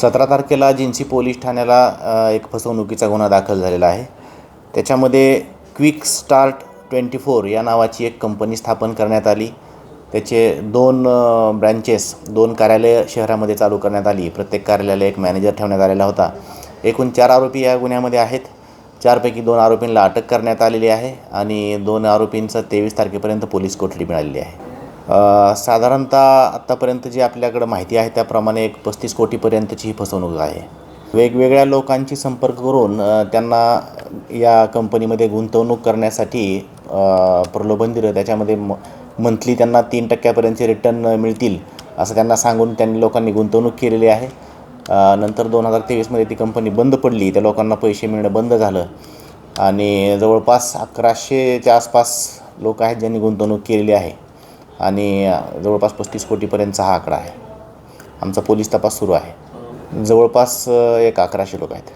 सतरा तारखेला जिन्सी पोलीस ठाण्याला एक फसवणुकीचा गुन्हा दाखल झालेला आहे. त्याच्यामध्ये क्विक स्टार्ट ट्वेंटी फोर या नावाची एक कंपनी स्थापन करण्यात आली. त्याचे दोन ब्रँचेस दोन कार्यालय शहरामध्ये चालू करण्यात आली. प्रत्येक कार्यालयाला एक मॅनेजर ठेवण्यात आलेला होता. एकूण चार आरोपी या गुन्ह्यामध्ये आहेत. चारपैकी दोन आरोपींना अटक करण्यात आलेली आहे आणि दोन आरोपींचं तेवीस तारखेपर्यंत पोलीस कोठडी मिळालेली आहे. साधारणतः आत्तापर्यंत जी आपल्याकडं माहिती आहे त्याप्रमाणे एक पस्तीस कोटीपर्यंतची ही फसवणूक आहे. वेगवेगळ्या लोकांची संपर्क करून त्यांना या कंपनीमध्ये गुंतवणूक करण्यासाठी प्रलोभन दिलं. त्याच्यामध्ये म मंथली त्यांना तीन टक्क्यापर्यंतचे रिटर्न मिळतील असं त्यांना सांगून त्यांनी लोकांनी गुंतवणूक केलेली आहे. नंतर दोन हजार तेवीसमध्ये ती कंपनी बंद पडली. त्या लोकांना पैसे मिळणं बंद झालं. आणि जवळपास अकराशेच्या आसपास लोक आहेत ज्यांनी गुंतवणूक केलेली आहे. आणि जवळपास पस्तीस कोटीपर्यंतचा हा आकडा आहे. आमचा पोलीस तपास सुरू आहे. जवळपास एक अकराशे लोक आहेत.